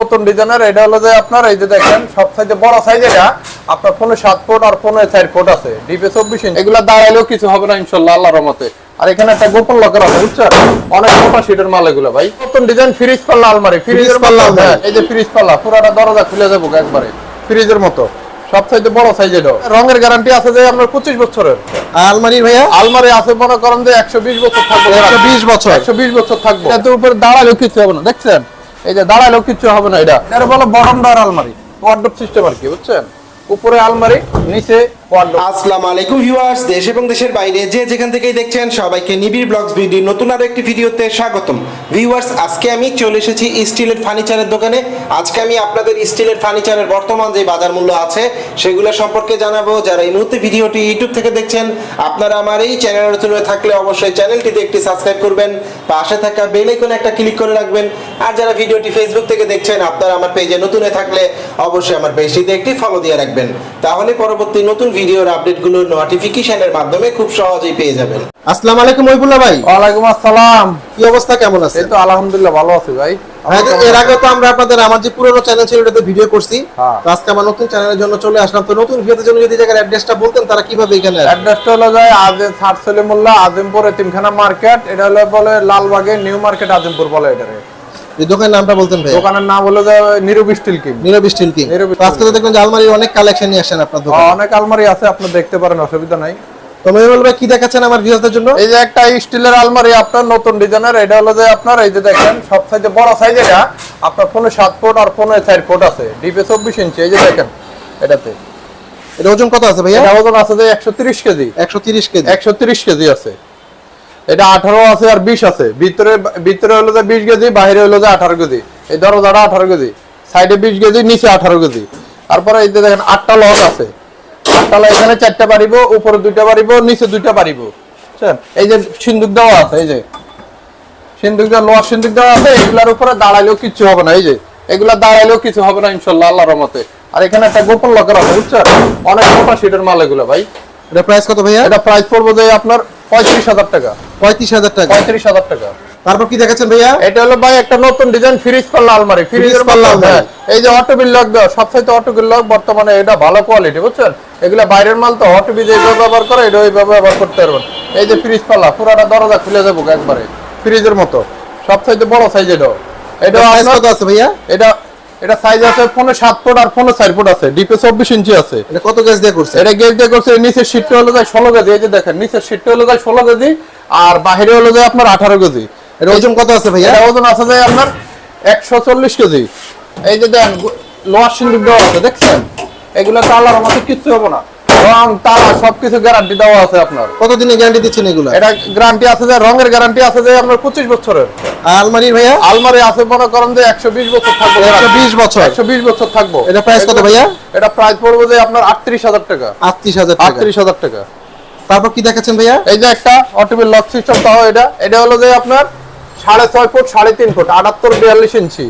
নতুন ডিজাইনের এটা হলো যে আপনার এই যে দেখেন সব সাইজে বড় সাইজ এটা আপনার ফোনে সাত ফুট আর ফোনে চার ফুট আছে। ডিপে চব্বিশ ইঞ্চ এগুলা দাঁড়াইলেও কিছু হবে না ইনশাল্লাহ আল্লাহর রহমতে। আর এখানে একটা গোপন লকার আছে বুঝছেন? অনেক মোটা সিটের মাল এগুলো ভাই। নতুন ডিজাইন ফ্রিজ পাল্লা আলমারি। ফ্রিজের পাল্লা। হ্যাঁ এই যে ফ্রিজ পাল্লা পুরাটা দরজা খুলে যাব একবারে। ফ্রিজের মতো। সব সাইজে বড় সাইজ এটা রঙের গ্যারান্টি আছে যে আপনার পঁচিশ বছরের। আলমারি ভাইয়া? আলমারি আছে মনে করেন যে একশো বিশ বছর থাকবে। একশো বিশ বছর। একশো বিশ বছর থাকব। এটার উপরে দাঁড়ালেও কিছু হবে না দেখছেন? এই যে দাঁড়ালেও কিছু হবে না এটা। এটা বলো ডার আলমারি ওয়ার্ডরোব সিস্টেম আর কি, বুঝছেন? উপরে আলমারি, নিচে আসসালামু আলাইকুম ভিউয়ার্স, দেশ এবং দেশের বাইরে যে যেখান থেকেই দেখছেন সবাইকে নিবিড় ব্লগস ভিডিও নতুন আরও একটি ভিডিওতে স্বাগতম। ভিউয়ার্স, আজকে আমি চলে এসেছি স্টিলের ফার্নিচারের দোকানে। আজকে আমি আপনাদের স্টিলের ফার্নিচারের বর্তমান যে বাজার মূল্য আছে, সেগুলো সম্পর্কে জানাব। যারা এই মুহূর্তে ভিডিওটি ইউটিউব থেকে দেখছেন, আপনারা আমার এই চ্যানেলের নতুন থাকলে অবশ্যই চ্যানেলটিতে একটি সাবস্ক্রাইব করবেন, পাশে থাকা বেল আইকনে একটা ক্লিক করে রাখবেন। আর যারা ভিডিওটি ফেসবুক থেকে দেখছেন, আপনারা আমার পেজে নতুন থাকলে অবশ্যই আমার পেজটিতে একটি ফলো দিয়ে রাখবেন। তাহলে পরবর্তী নতুন ভিডিওর আপডেটগুলো নোটিফিকেশনের মাধ্যমে খুব সহজেই পেয়ে যাবেন। আসসালামু আলাইকুম মহিবুল্লাহ ভাই। ওয়ালাইকুম আসসালাম। কি অবস্থা কেমন আছে এই তো আলহামদুলিল্লাহ ভালো আছি ভাই। ভাই, এর আগে তো আমরা আপনাদের আমার যে পুরোনো চ্যানেল ছিল ওটাতে ভিডিও করছি। হ্যাঁ। তো আজকে আমার নতুন চ্যানেলের জন্য চলে আসলাম। তো নতুন ভিডিওতে জন্য যদি জায়গার অ্যাড্রেসটা বলতেন তারা কীভাবে এখানে? অ্যাড্রেসটা হলো যায় আজম সাত সলিমুল্লাহ আজিমপুর এতিমখানা মার্কেট এটা হলো বলে লালবাগে নিউ মার্কেট আজিমপুর বলে এটা এই দোকানের নামটা বলতেন ভাই দোকানের নাম হলো steel king. Nirob steel king. আজকে তো দেখলাম যে আলমারির অনেক কালেকশন নিয়ে আসেন আপনার দোকানে। অনেক আলমারি আছে আপনি দেখতে পারেন অসুবিধা নাই। তো ভাই কি দেখাচ্ছেন আমার ভিউয়ারদের জন্য? এই যে একটা স্টিলের আলমারি আপনার নতুন ডিজাইনের এটা হলো যে আপনার এই যে দেখেন সব সাইজে বড় সাইজ এটা আপনার ফোনে ফুট আর ফোনে ফুট আছে ডিপে ইঞ্চি এই যে দেখেন এটাতে। এটা ওজন কত আছে ভাইয়া? এটা ওজন আছে যে একশো তিরিশ কেজি। একশো তিরিশ কেজি। একশো তিরিশ কেজি আছে। এটা আঠারো আছে আর বিশ আছে। ভিতরে ভিতরে হলো যে বিশ কেজি বাইরে হলো যে আঠারো কেজি। এই দরজাটা আঠারো কেজি। সাইডে বিশ কেজি নিচে আঠারো কেজি। তারপরে এই যে দেখেন আটটা লক আছে। আটটা লক এখানে চারটা পারিব উপরে দুইটা পারিব নিচে দুইটা পারিব বুঝছেন? এই যে সিন্দুক দেওয়া আছে এই যে। সিন্দুক দেওয়া লোহার সিন্দুক দেওয়া আছে এগুলার উপরে দাঁড়াইলেও কিছু হবে না এই যে। এগুলা দাঁড়াইলেও কিছু হবে না ইনশাল্লাহ আল্লাহর রহমতে। আর এখানে একটা গোপন লকার আছে বুঝছেন? অনেক মোটা সিটের মাল এগুলো ভাই। এটা প্রাইস কত ভাইয়া? এটা প্রাইস পড়ব যে আপনার পঁয়ত্রিশ হাজার টাকা। পঁয়ত্রিশ হাজার টাকা। পঁয়ত্রিশ হাজার টাকা। তারপর কি দেখাচ্ছেন ভাইয়া? এটা হলো ভাই একটা নতুন ডিজাইন ফ্রিজ পাল্লা আলমারি। ফ্রিজের পাল্লা পাল্লা এই যে অটো বিল লক দেওয়া সবসাইতে অটো বিল লক বর্তমানে এটা ভালো কোয়ালিটি বুঝছেন? এগুলা বাইরের মাল তো অটো বিল যেভাবে ব্যবহার করে এটা ওইভাবে ব্যবহার করতে পারবেন। এই যে ফ্রিজ পাল্লা পুরাটা দরজা খুলে যাব একবারে। ফ্রিজের মতো। সবসাইতে বড় সাইজ এটা এটা কত আছে ভাইয়া? এটা এটা সাইজ আছে ফোনে সাত ফুট আর ফোনে চার ফুট আছে। ডিপে চব্বিশ ইঞ্চি আছে। এটা কত গ্যাস দিয়ে করছে এটা গেজ দিয়ে করছে নিচের শীটটা হলো যায় ষোলো কেজি এই যে দেখেন নিচের শীটটা হলো যায় ষোলো কেজি আর বাহিরে হলো যায় আপনার আঠারো কেজি এটা ওজন কত আছে ভাইয়া? এটা ওজন আছে যায় আপনার একশো চল্লিশ কেজি এই যে দেখেন লোহার সিন্দুক দেওয়া আছে দেখছেন? এগুলো আল্লাহর মতো কিচ্ছু হবে না। রং তালা সবকিছু গ্যারান্টি দেওয়া আছে আপনার। কতদিনের গ্যারান্টি দিচ্ছেন এগুলা? এটা গ্যারান্টি আছে যে রঙের গ্যারান্টি আছে যে আপনার পঁচিশ বছরের। আর আলমারির ভাইয়া? আলমারি আছে মনে করেন যে একশো বিশ বছর থাকব। একশো বিশ বছর? একশো বিশ বছর থাকব। এটা price কত ভাইয়া? এটা প্রাইস পড়বে যে আপনার আটত্রিশ হাজার টাকা। আটত্রিশ হাজার আটত্রিশ হাজার টাকা। তারপর কি দেখাচ্ছেন ভাইয়া? এই যে একটা অটোমেটিক লক সিস্টেম তাও এটা। এটা হলো যে আপনার সাড়ে ছয় ফুট সাড়ে তিন ফুট আটাত্তর বিয়াল্লিশ ইঞ্চি।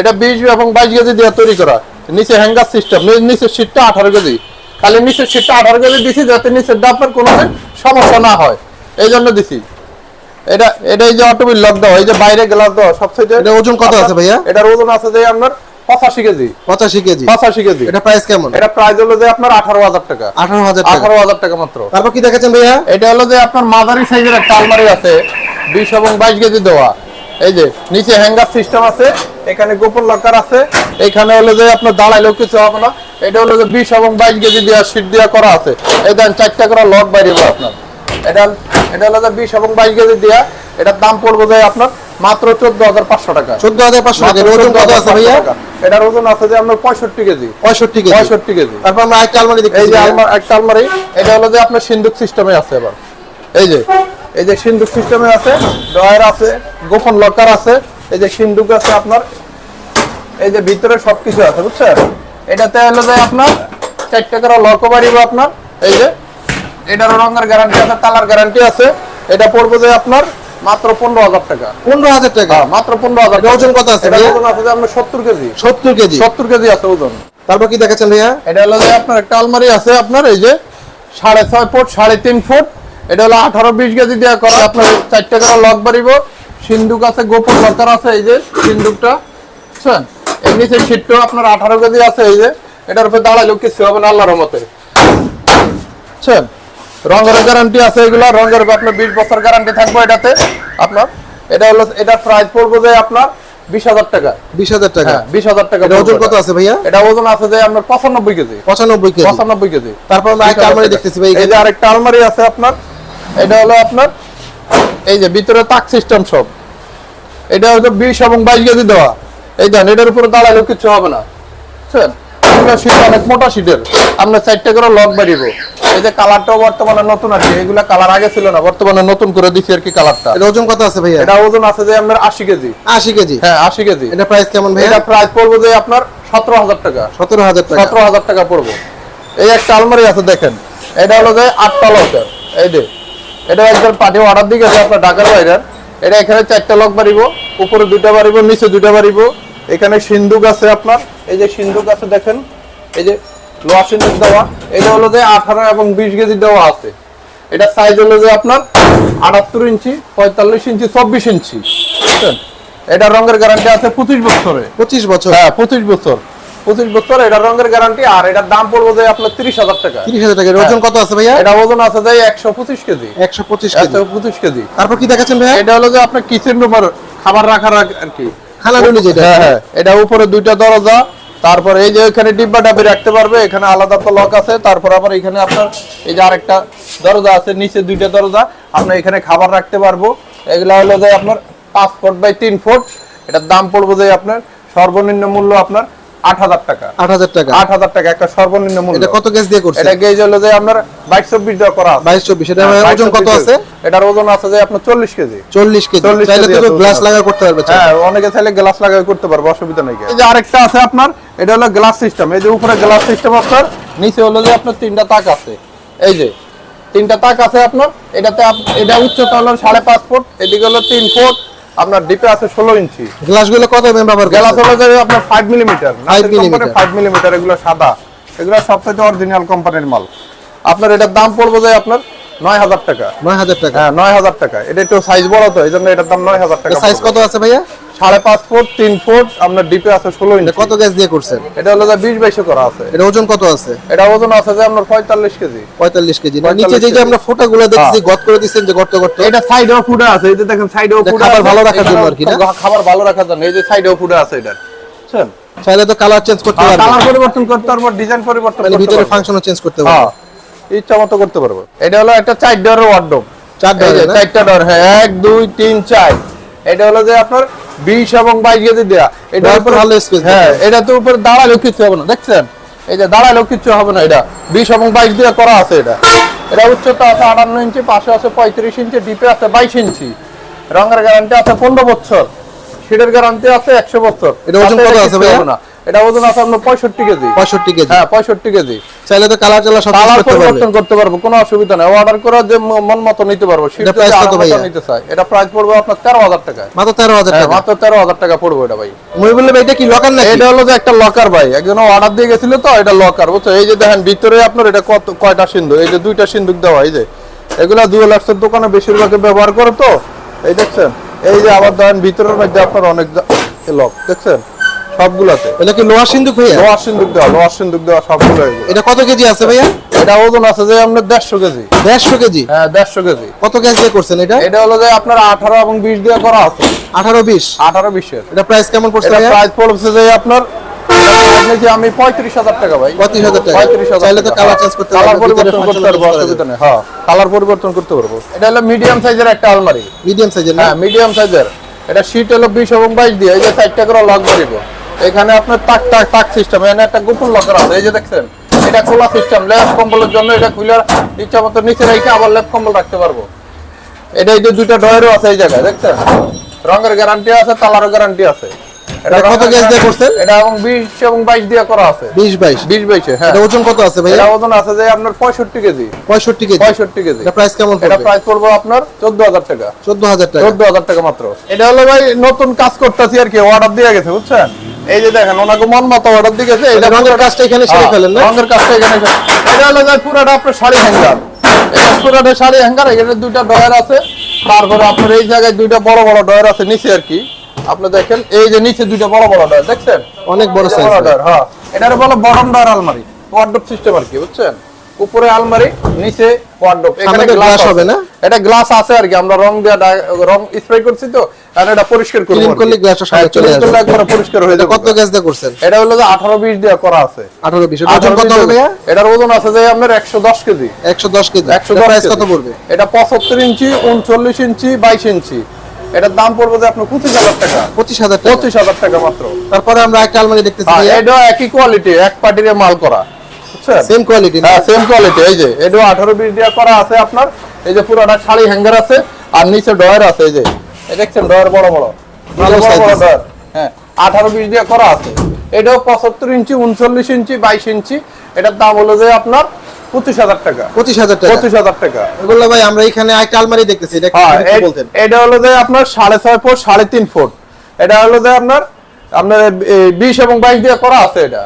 এটা বিশ এবং বাইশ কেজি দিয়ে তৈরি করা। নিচে হ্যাঙ্গার সিস্টেম নিচের সিটটা আঠারো কেজি। খালি নিচের সিটটা আঠারো কেজি দিছি যাতে নিচের ডাবের কোনো সমস্যা না হয়। এই জন্য দিছি। এটা এটা এই যে লক দেওয়া এই যে বাইরে গ্লাস দেওয়া সবচেয়ে এটা ওজন কত আছে ভাইয়া? এটার ওজন আছে যে আপনার পঁচাশি কেজি। পঁচাশি কেজি। পঁচাশি কেজি। এটা প্রাইস কেমন? এটা প্রাইস হলো যে আপনার আঠারো হাজার টাকা। আঠারো হাজার আঠারো হাজার টাকা মাত্র। তারপর কি দেখাচ্ছেন ভাইয়া? এটা হলো যে আপনার মাঝারি সাইজের একটা আলমারি আছে বিশ এবং বাইশ কেজি দেওয়া। এই যে নিচে হ্যাঙ্গার সিস্টেম আছে এখানে গোপন লকার আছে এখানে হলো যে আপনার দাঁড়াইলেও কিছু হবে না। এটা হলো যে বিশ এবং বাইশ কেজি দেওয়া সিট দেওয়া করা আছে। এই দেন চারটা করে লক বাইরে আপনার। এটা এটা হলো যে বিশ এবং বাইশ কেজি দেওয়া এটার দাম পড়বে যে আপনার মাত্র চোদ্দ হাজার পাঁচশো টাকা। চোদ্দ হাজার পাঁচশো টাকা। ওজন কত আছে ভাইয়া? এটার ওজন আছে যে আপনার পঁয়ষট্টি কেজি। পঁয়ষট্টি কেজি। পঁয়ষট্টি কেজি। তারপর আমরা একটা আলমারি এই যে একটা আলমারি। এটা হলো যে আপনার সিন্ধুক সিস্টেমে আছে এবার। এই যে এই যে সিন্ধুক সিস্টেমে আছে ডয়ার আছে গোপন লকার আছে। এই যে সিন্ধুক আছে আপনার এই যে ভিতরে সবকিছু আছে বুঝছেন? এটাতে হলো যে আপনার চারটে করে লকও বাড়িব আপনার এই যে। এটারও রঙের গ্যারান্টি আছে তালার গ্যারান্টি আছে। এটা পড়বে যে আপনার মাত্র পনেরো হাজার টাকা। পনেরো হাজার টাকা? হ্যাঁ, মাত্র পনেরো হাজার ওজন কত আছে ওজন আছে যে আপনার সত্তর কেজি। সত্তর কেজি? সত্তর কেজি আছে ওজন। তারপর কি দেখাচ্ছেন ভাইয়া? এটা হলো যে আপনার একটা আলমারি আছে আপনার এই যে সাড়ে ছয় ফুট সাড়ে তিন ফুট। এটা হলো আঠারো বিশ কেজি দেওয়া করা আপনার চারটে করে লক বাড়িব। সিন্দুক আছে গোপন লকার আছে এই যে সিন্দুকটা। বুঝছেন? এর নিচে শীতটাও আপনার আঠারো কেজি আছে এই যে এটার উপরে দাঁড়াইলেও কিছু হবে না আল্লাহর মতে বুঝছেন? রঙের গ্যারান্টি আছে এগুলা রঙের আপনার বিশ বছর গ্যারান্টি থাকবে এটাতে আপনার। এটা হলো এটার প্রাইস পড়ব যে আপনার বিশ হাজার টাকা। বিশ হাজার টাকা। হ্যাঁ বিশ হাজার টাকা ওজন কত আছে ভাইয়া? এটা ওজন আছে যে আপনার পঁচানব্বই কেজি। পঁচানব্বই কেজি। পঁচানব্বই কেজি। তারপর আরেকটা আলমারি দেখতেছি ভাই এই যে আরেকটা আলমারি আছে আপনার এটা হলো আপনার এই যে ভিতরে তাক সিস্টেম সব। এটা হলো বিশ এবং বাইশ কেজি দেওয়া। এই দেন এটার উপরে দাঁড়ালেও কিছু হবে না। বুঝছেন এগুলো শীট অনেক মোটা শীটের আমরা চারটে করে লক বাড়িব। এই যে কালারটাও বর্তমানে নতুন আর কি এগুলা কালার আগে ছিল না বর্তমানে নতুন করে দিছি আর কি কালারটা। এটা ওজন কত আছে ভাইয়া? এটা ওজন আছে যে আপনার কেজি। আশি কেজি? হ্যাঁ আশি কেজি। এটা প্রাইস কেমন ভাইয়া? এটা প্রাইস পড়বে যে আপনার সতেরো হাজার টাকা। সতেরো হাজার টাকা। সতেরো হাজার টাকা পড়ব। এই একটা আলমারি আছে দেখেন। এটা হলো যে আটটা লকের এই যে এটা একজন পার্টি অর্ডার দিয়ে গেছে আপনার ঢাকার বাইরের এটা এখানে চারটা লক বাড়িব উপরে দুটা বাড়িব নিচে দুটা বাড়িব। এখানে সিন্ধুক আছে আপনার এই যে সিন্ধুক আছে দেখেন এই যে লোহা সিন্ধুক দেওয়া এটা হলো যে আঠারো এবং বিশ কেজি দেওয়া আছে। এটা সাইজ হলো যে আপনার আটাত্তর ইঞ্চি পঁয়তাল্লিশ ইঞ্চি চব্বিশ ইঞ্চি। বুঝছেন? এটা রঙের গ্যারান্টি আছে পঁচিশ বছরে। পঁচিশ বছর। হ্যাঁ পঁচিশ বছর। পঁচিশ বছর এটা রঙের গ্যারান্টি আর এটার দাম পড়বে যে আপনার তিরিশ হাজার টাকা। তিরিশ হাজার টাকা ওজন কত আছে ভাইয়া? এটা ওজন আছে একশো পঁচিশ কেজি। একশো পঁচিশ একশো পঁচিশ কেজি। তারপর কি দেখাচ্ছেন ভাইয়া? এটা হলো যে আপনার কিচেন রুমের খাবার রাখার আর কি। যেটা। হ্যাঁ হ্যাঁ। এটা উপরে দুইটা দরজা তারপর এই যে এখানে ডিব্বা ডাবি রাখতে পারবে এখানে আলাদা তো লক আছে তারপর আবার এখানে আপনার এই যে আরেকটা দরজা আছে নিচে দুইটা দরজা আপনার এখানে খাবার রাখতে পারব। এগুলা হলো যে আপনার পাঁচ ফুট বাই তিন ফুট এটার দাম পড়বে যে আপনার সর্বনিম্ন মূল্য আপনার আট হাজার টাকা। আট হাজার টাকা। আট হাজার টাকা একটা সর্বনিম্ন মূল্য। এটা কত গ্যাস দিয়ে করছে এটা গেজ হলো যে আপনার বাইশ চব্বিশ দেওয়া করা এটা হ্যাঁ, ওজন কত আছে? এটার ওজন আছে যে আপনার চল্লিশ কেজি। চল্লিশ কেজি। 40 তো গ্লাস লাগা করতে পারবে হ্যাঁ অনেকে চাইলে গ্লাস লাগাই করতে পারবে অসুবিধা নেই এই যে আরেকটা আছে আপনার এটা হলো গ্লাস সিস্টেম এই যে উপরে গ্লাস সিস্টেম আপনার নিচে হলো যে আপনার তিনটা তাক আছে। এই যে তিনটা তাক আছে আপনার এটাতে এটা উচ্চতা হলো সাড়ে পাঁচ ফুট এদিকে হলো তিন ফুট আপনার ডিপে আছে ষোলো ইঞ্চি। গ্লাসগুলো কত এমএম ব্যবহার গ্লাস হলো যে আপনার ফাইভ মিলিমিটার 5 মিমি ফাইভ মিলিমিটার এগুলো সাদা। এগুলো সবচেয়ে অরিজিনাল কোম্পানির মাল। আপনার এটার দাম পড়বে যে আপনার নয় হাজার টাকা। নয় হাজার টাকা। হ্যাঁ নয় হাজার টাকা। এটা একটু সাইজ বড় তো এই জন্য এটার দাম নয় হাজার টাকা সাইজ কত আছে ভাইয়া? সাড়ে পাঁচ ফুট তিন ফুট আপনার ডিপে আছে ষোলো এটা ইঞ্চি। কত গ্যাস দিয়ে করছেন? এটা হলো বিশ বাইশে করা আছে। এটা ওজন কত আছে? এটা ওজন আছে যে আপনার পঁয়তাল্লিশ কেজি। পঁয়তাল্লিশ কেজি। নিচে যে যে আমরা ফোটা গুলো দেখছি গত করে দিচ্ছেন যে গর্ত গর্ত। এটা সাইডেও ফুডে আছে এই যে দেখেন সাইডেও এটা খাবার ভালো রাখার জন্য আর কি খাবার ভালো রাখার জন্য এই যে সাইডেও ফুডে আছে এটা। বুঝছেন? চাইলে তো কালার চেঞ্জ করতে পারবে কালার পরিবর্তন করতে পারব ডিজাইন পরিবর্তন মানে করতে ভিতরে ফাংশনও চেঞ্জ করতে হ্যাঁ ইচ্ছা মতো করতে পারব। এটা হলো একটা চার ডোরের ওয়ার্ডরোব চার না? চারটা ডোর হ্যাঁ এক দুই তিন চার। এটা হলো যে আপনার বিশ এবং বাইশ কেজি দেয়া। এটা উপর ভালো স্পেস হ্যাঁ এটা তো উপর দাঁড়ালেও কিছু হবে না দেখছেন? এই যে দাঁড়ালেও কিছু হবে না এটা। বিশ এবং বাইশ দিয়ে করা আছে এটা। এটা উচ্চতা আছে আটান্ন ইঞ্চি পাশে আছে পঁয়ত্রিশ ইঞ্চি ডিপে আছে বাইশ ইঞ্চি। রঙের গ্যারান্টি আছে পনেরো বছর। সিটের গ্যারান্টি আছে একশো বছর। এটা ওজন কত আছে ভাই? না। এটা ওজন আছে আপনার পঁয়ষট্টি কেজি। পঁয়ষট্টি কেজি? হ্যাঁ পঁয়ষট্টি কেজি। চাইলে তো কালার চালা সব কালার পরিবর্তন করতে পারব কোনো অসুবিধা নেই। অর্ডার করে যে মন মতো নিতে পারব। এটা কত আরাম নিতে চাই এটা প্রাইস পড়বে আপনার তেরো হাজার টাকা মাত্র তেরো হাজার হ্যাঁ টাকা? মাত্র তেরো হাজার টাকা পড়বে এটা ভাই। মহিবুল ভাই এটা কি লকার নাকি? এটা হলো যে একটা লকার ভাই। একজন অর্ডার দিয়ে গেছিল তো এটা লকার বুঝছ? এই যে দেখেন ভিতরে আপনার এটা কত কয়টা সিন্ধু এই যে দুইটা সিন্ধুক দেওয়া এই যে। এগুলা দুই লাখের দোকানে বেশিরভাগ ব্যবহার করে তো। এই দেখছেন? এই যে আবার দেখেন ভিতরের মধ্যে আপনার অনেক লক দেখছেন? সবগুলাতে। এটা কি লোহার সিন্ধুক ভাইয়া? লোহার সিন্ধুক দেওয়া লোহার সিন্ধুক দেওয়া সবগুলো এটা কত কেজি আছে ভাইয়া? এটা ওজন আছে যে আপনার দেড়শো কেজি। দেড়শো কেজি? হ্যাঁ দেড়শো কেজি। কত দিয়ে করছেন এটা? এটা হলো যে আপনার আঠারো এবং বিশ দিয়ে করা আছে। আঠারো বিশ? আঠারো বিশের। এটা প্রাইস কেমন পড়ছে প্রাইস পড়ছে যে আপনার আমি পঁয়ত্রিশ হাজার টাকা ভাই। পঁয়ত্রিশ হাজার টাকা। পঁয়ত্রিশ হাজার কালার চেঞ্জ করতে কালার পরিবর্তন করতে পারব অসুবিধা নেই। হ্যাঁ কালার পরিবর্তন করতে পারব। এটা হলো মিডিয়াম সাইজের একটা আলমারি। মিডিয়াম সাইজের হ্যাঁ মিডিয়াম সাইজের এটা শীট হলো বিশ এবং বাইশ দিয়ে এই যে চারটা করে লক বাড়িব এখানে আপনার তাক তাক তাক সিস্টেম এখানে একটা গোপন লকার আছে এই যে দেখছেন এটা খোলা সিস্টেম লেপ কম্বলের জন্য এটা খুলে ইচ্ছা মতো নিচে রেখে আবার লেপ কম্বল রাখতে পারব। এটা এই যে দুইটা ডয়েরও আছে এই জায়গায় দেখছেন? রঙের গ্যারান্টি আছে তালারও গ্যারান্টি আছে। এটা কত গ্যাস দিয়ে করছেন? এটা এবং বিশ এবং বাইশ দিয়ে করা আছে। বিশ বাইশ। বিশ বাইশে হ্যাঁ। এটা ওজন কত আছে এটা ওজন আছে যে আপনার পঁয়ষট্টি কেজি। পঁয়ষট্টি কেজি। পঁয়ষট্টি কেজি। এটা প্রাইস কেমন এটা প্রাইস পড়ব আপনার চোদ্দ হাজার টাকা। চোদ্দ হাজার টাকা। চোদ্দ হাজার টাকা মাত্র। এটা হলো ভাই নতুন কাজ করতেছি আর কি অর্ডার দিয়ে গেছে বুঝছেন? এই যে দেখেন ওনাকে মন মতো অর্ডার দিয়ে গেছে। এটা রঙের কাজটা এখানে সেরে হ্যাঁ, ফেলেন না? রঙের কাজটা এখানে এটা হলো যে পুরাটা আপনার শাড়ি হ্যাঙ্গার। এটা পুরাটা শাড়ি হ্যাঙ্গার এখানে দুইটা ডয়ার আছে। তারপরে আপনার এই জায়গায় দুইটা বড় বড় ডয়ার আছে নিচে আর কি। আপনি দেখেন এই যে নিচে দুইটা বড় বড় ডয়ার দেখছেন? অনেক বড় সাইজ ডয়ার হ্যাঁ। এটার বলে বটম ডয়ার আলমারি ওয়ার্ডরোব সিস্টেম আর কি বুঝছেন? উপরে আলমারি নিচে ওয়ার্ডরোব তো glass হবে না? এটা গ্লাস আছে আর কি আমরা রং দিয়ে রং স্প্রে করছি তো আর এটা পরিষ্কার করব Clean আর কি। করলে সামনে হ্যাঁ, চলে আসবে। একবারে পরিষ্কার হয়ে যাবে। কত গ্যাস দিয়ে করছেন? এটা হলো যে 18 20 দিয়ে করা আছে। আঠারো বিশ। ওজন কত হবে এটার ওজন আছে যে আপনার 110 কেজি। একশো দশ কেজি। একশো প্রাইস কত পড়বে? এটা পঁচাত্তর ইঞ্চি উনচল্লিশ ইঞ্চি বাইশ ইঞ্চি। এটার দাম পড়বে যে আপনার পঁচিশ হাজার টাকা। পঁচিশ হাজার টাকা। পঁচিশ হাজার টাকা মাত্র। তারপরে আমরা একটা আলমারি দেখতেছি হ্যাঁ, এটা একই কোয়ালিটি এক পার্টির মাল করা। বুঝছেন? সেম কোয়ালিটি হ্যাঁ সেম কোয়ালিটি এই যে এটা আঠারো বিশ দিয়ে করা আছে আপনার এই যে পুরোটা শাড়ি হ্যাঙ্গার আছে আর নিচে ডয়ার আছে এই যে দেখছেন ডয়ার বড় বড় ভালো বড় size বড় আছে। ডয়ার হ্যাঁ আঠারো বিশ দিয়ে করা আছে। এটাও পঁচাত্তর ইঞ্চি উনচল্লিশ ইঞ্চি বাইশ ইঞ্চি এটার দাম হলো যে আপনার পঁচিশ হাজার টাকা। পঁচিশ হাজার টাকা। পঁচিশ হাজার টাকা। বলল ভাই আমরা এখানে একটা আলমারি দেখতেছি হ্যাঁ এটা হলো যে আপনার সাড়ে ছয় ফুট সাড়ে তিন ফুট। এটা হলো যে আপনার আপনার বিশ এবং বাইশ দিয়ে করা আছে এটা।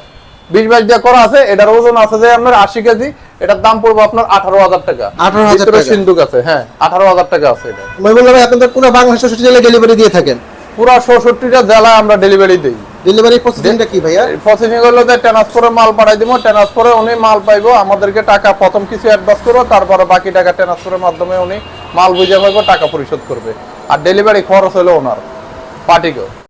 বিশ বাইশ দিয়ে করা আছে এটার ওজন আছে যে আপনার আশি কেজি এটার দাম পড়বে আপনার আঠারো হাজার টাকা। আঠারো হাজার টাকা। সিন্ধুক আছে হ্যাঁ আঠারো হাজার টাকা আছে এটা। মই বললাম ভাই আপনাদের পুরো বাংলাদেশ জেলায় ডেলিভারি দিয়ে থাকেন। পুরো চৌষট্টিটা জেলায় আমরা ডেলিভারি দিই। ডেলিভারি প্রসেসিংটা কি ভাইয়া? প্রসেসিং হলো যে ট্রান্সফারে মাল পাঠাই দিব ট্রান্সফারে উনি মাল পাইবো আমাদেরকে টাকা প্রথম কিছু অ্যাডভান্স করব তারপরে বাকি টাকা ট্রান্সফারের মাধ্যমে উনি মাল বুঝে পাইবো টাকা পরিশোধ করবে। আর ডেলিভারি খরচ হলো ওনার পার্টিকে